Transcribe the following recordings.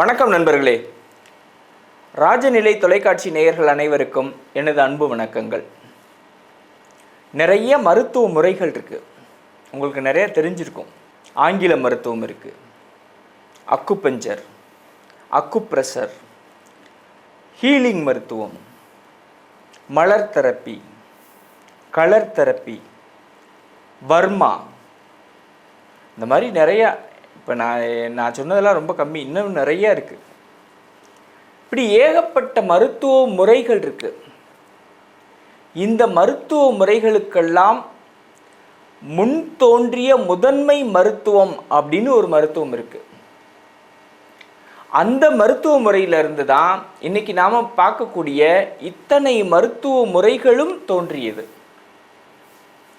வணக்கம் நண்பர்களே. ராஜநிலை தொலைக்காட்சி நேயர்கள் அனைவருக்கும் எனது அன்பு வணக்கங்கள். நிறைய மருத்துவ முறைகள் இருக்குது உங்களுக்கு நிறைய தெரிஞ்சிருக்கும். ஆங்கில மருத்துவம் இருக்குது அக்குபஞ்சர் அக்குப்ரெஷர் ஹீலிங் மருத்துவம் மலர் தெரப்பி கலர் தெரப்பி வர்மா இந்த மாதிரி நிறையா இப்போ நான் நான் சொன்னதெல்லாம் ரொம்ப கம்மி. இன்னும் நிறைய இருக்குது இப்படி ஏகப்பட்ட மருத்துவ முறைகள் இருக்குது இந்த மருத்துவ முறைகளுக்கெல்லாம் முன் தோன்றிய முதன்மை மருத்துவம் அப்படின்னு ஒரு மருத்துவம் இருக்குது அந்த மருத்துவ முறையிலிருந்து தான் இன்றைக்கி நாம் பார்க்கக்கூடிய இத்தனை மருத்துவ முறைகளும் தோன்றியது.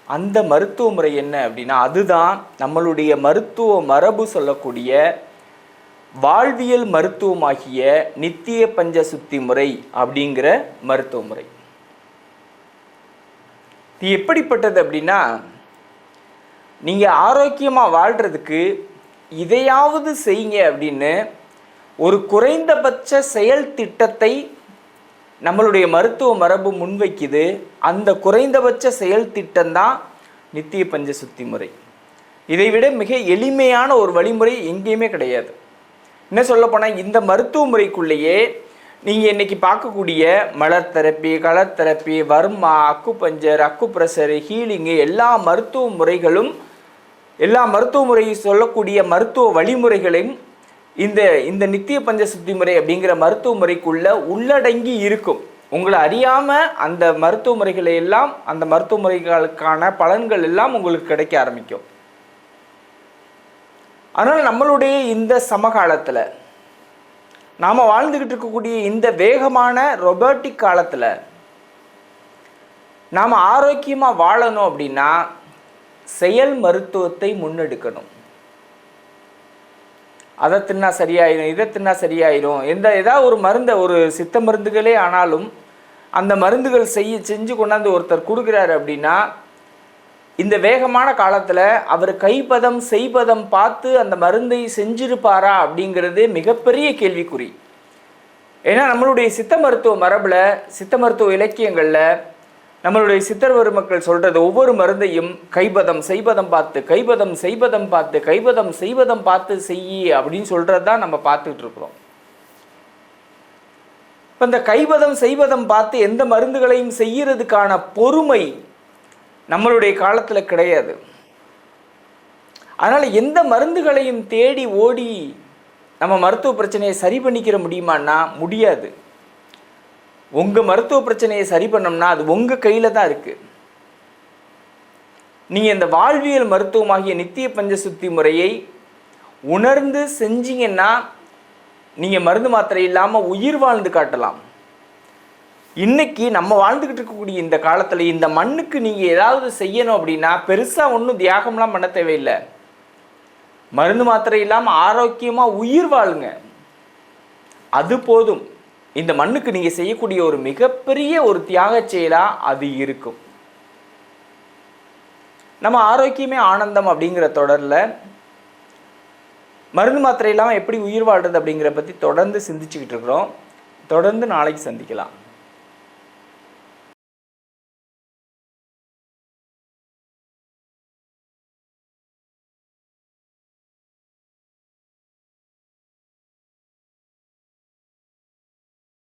அந்த மருத்துவ முறை என்ன அப்படின்னா அதுதான் நம்மளுடைய மருத்துவ மரபு சொல்லக்கூடிய வாழ்வியல் மருத்துவமாகிய நித்திய பஞ்ச சுத்தி முறை அப்படிங்கிற மருத்துவ முறை. இது எப்படிப்பட்டது அப்படின்னா நீங்கள் ஆரோக்கியமாக வாழ்கிறதுக்கு இதையாவது செய்யுங்க அப்படின்னு ஒரு குறைந்தபட்ச செயல் திட்டத்தை நம்மளுடைய மருத்துவ மரபு முன்வைக்குது. அந்த குறைந்தபட்ச செயல் திட்டம்தான் நித்திய பஞ்ச சுத்தி முறை. இதை விட மிக எளிமையான ஒரு வழிமுறை எங்கேயுமே கிடையாது. என்ன சொல்லப்போனால் இந்த மருத்துவ முறைக்குள்ளேயே நீங்கள் இன்றைக்கி பார்க்கக்கூடிய மலர் therapy colour therapy Varma acupuncture அக்கு பிரஷர் ஹீலிங்கு எல்லா மருத்துவ முறைகளும் எல்லா மருத்துவ முறை சொல்லக்கூடிய மருத்துவ வழிமுறைகளையும் இந்த இந்த நித்திய பஞ்சசுத்தி முறை அப்படிங்கிற மருத்துவ முறைக்குள்ள உள்ளடங்கி இருக்கும். உங்களை அறியாமல் அந்த மருத்துவ முறைகளை எல்லாம் அந்த மருத்துவ முறைகளுக்கான பலன்கள் எல்லாம் உங்களுக்கு கிடைக்க ஆரம்பிக்கும். அதனால் நம்மளுடைய இந்த சமகாலத்தில் நாம் வாழ்ந்துக்கிட்டு இருக்கக்கூடிய இந்த வேகமான ரொபோட்டிக் காலத்தில் நாம் ஆரோக்கியமாக வாழணும் அப்படின்னா செயல் மருத்துவத்தை முன்னெடுக்கணும். அதை தின்னா சரியாயிரும் இதை தின்னா சரியாயிரும். எந்த ஏதாவது ஒரு மருந்தை ஒரு சித்த மருந்துகளே ஆனாலும் அந்த மருந்துகள் செய்ய செஞ்சு கொண்டாந்து ஒருத்தர் கொடுக்குறாரு அப்படின்னா இந்த வேகமான காலத்தில் அவர் கைப்பதம் செய்பதம் பார்த்து அந்த மருந்தை செஞ்சிருப்பாரா அப்படிங்கிறது மிகப்பெரிய கேள்விக்குறி. ஏன்னா நம்மளுடைய சித்த மருத்துவ மரபில் சித்த மருத்துவ இலக்கியங்களில் நம்மளுடைய சித்தர் பெருமக்கள் சொல்கிறது ஒவ்வொரு மருந்தையும் கைபதம் செய்பதம் பார்த்து கைபதம் செய்பதம் பார்த்து கைபதம் செய்வதம் பார்த்து செய்யி அப்படின்னு சொல்றது தான் நம்ம பார்த்துட்டு இருக்கிறோம். இப்போ இந்த கைபதம் செய்வதம் பார்த்து எந்த மருந்துகளையும் செய்யறதுக்கான பொறுமை நம்மளுடைய காலத்தில் கிடையாது. அதனால் எந்த மருந்துகளையும் தேடி ஓடி நம்ம மருத்துவ பிரச்சனையை சரி பண்ணிக்கிற முடியுமான்னா முடியாது. உங்கள் மருத்துவ பிரச்சனையை சரி பண்ணோம்னா அது உங்கள் கையில் தான் இருக்குது நீங்கள் இந்த வாழ்வியல் மருத்துவமாகிய நித்திய பஞ்சசுத்தி முறையை உணர்ந்து செஞ்சீங்கன்னா நீங்கள் மருந்து மாத்திரை இல்லாமல் உயிர் வாழ்ந்து காட்டலாம். இன்னைக்கு நம்ம வாழ்ந்துக்கிட்டு இருக்கக்கூடிய இந்த காலத்தில் இந்த மண்ணுக்கு நீங்கள் ஏதாவது செய்யணும் அப்படின்னா பெருசாக ஒன்றும் தியாகம்லாம் பண்ண தேவையில்லை. மருந்து மாத்திரை இல்லாமல் ஆரோக்கியமாக உயிர் வாழுங்க. அது போதும். இந்த மண்ணுக்கு நீங்கள் செய்யக்கூடிய ஒரு மிகப்பெரிய ஒரு தியாக செயலாக அது இருக்கும். நம்ம ஆரோக்கியமே ஆனந்தம் அப்படிங்கிற தொடரில் மருந்து மாத்திரை இல்லாமல் எப்படி உயிர் வாழ்றது அப்படிங்கிற பற்றி தொடர்ந்து சிந்திச்சுக்கிட்டு இருக்கிறோம். தொடர்ந்து நாளைக்கு சந்திக்கலாம்.